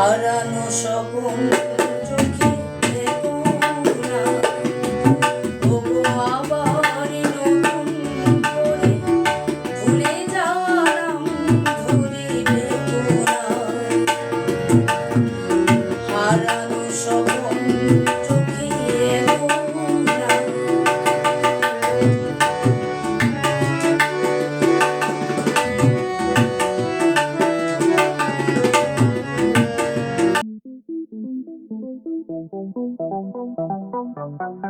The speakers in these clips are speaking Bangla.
হারানো স্বপন 감사합니다.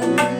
Thank you.